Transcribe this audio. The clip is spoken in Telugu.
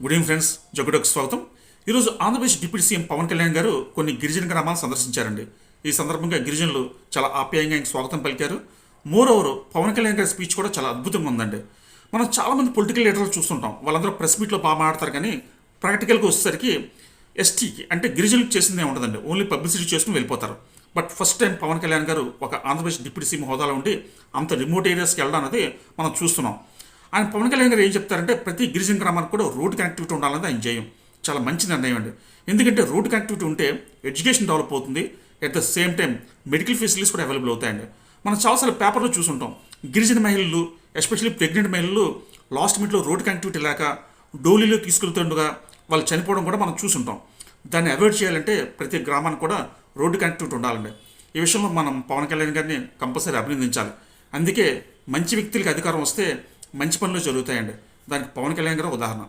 గుడ్ ఈవినింగ్ ఫ్రెండ్స్ జగుడకు స్వాగతం. ఈరోజు ఆంధ్రప్రదేశ్ డిప్యూటీ సీఎం పవన్ కళ్యాణ్ గారు కొన్ని గిరిజన గ్రామాలను సందర్శించారండి. ఈ సందర్భంగా గిరిజనులు చాలా ఆప్యాయంగా స్వాగతం పలికారు. మోర్ ఓవర్ పవన్ కళ్యాణ్ గారి స్పీచ్ కూడా చాలా అద్భుతంగా ఉందండి. మనం చాలామంది పొలిటికల్ లీడర్లు చూస్తుంటాం. వాళ్ళందరూ ప్రెస్ మీట్లో బాగా మాట్లాడతారు కానీ ప్రాక్టికల్గా వచ్చేసరికి ఎస్టీకి అంటే గిరిజనులకు చేసింది ఏముంటుందండి ఉండదండి. ఓన్లీ పబ్లిసిటీ చేసుకుని వెళ్ళిపోతారు. But first time Pawan Kalyan garu ఒక ఆంధ్రప్రదేశ్ డిప్యూటీ సీఎం హోదాలో ఉండి అంత రిమోట్ ఏరియాస్కి వెళ్ళడం అనేది మనం చూస్తున్నాం. ఆయన పవన్ కళ్యాణ్ గారు ఏం చెప్తారంటే ప్రతి గిరిజన గ్రామానికి కూడా రోడ్ కనెక్టివిటీ ఉండాలని ఆయన జయం. చాలా మంచి నిర్ణయం అండి. ఎందుకంటే రోడ్ కనెక్టివిటీ ఉంటే ఎడ్యుకేషన్ డెవలప్ అవుతుంది. At the same time medical facilities కూడా అవైలబుల్ అవుతాయండి. మనం చాలాసార్లు పేపర్లో చూసుంటాం గిరిజన మహిళలు ఎస్పెషల్లీ ప్రెగ్నెంట్ మహిళలు లాస్ట్ మినిట్లో రోడ్ కనెక్టివిటీ లేక డోలీలో తీసుకెళ్తుండగా వాళ్ళు చనిపోవడం కూడా మనం చూసుంటాం. దాన్ని అవాయిడ్ చేయాలంటే ప్రతి గ్రామానికి కూడా రోడ్డు కనెక్టివిటీ ఉండాలండి. ఈ విషయంలో మనం పవన్ కళ్యాణ్ గారిని కంపల్సరీ అభినందించాలి. అందుకే మంచి వ్యక్తులకి అధికారం వస్తే మంచి పనులు జరుగుతాయండి. దానికి పవన్ కళ్యాణ్ గారు ఉదాహరణ.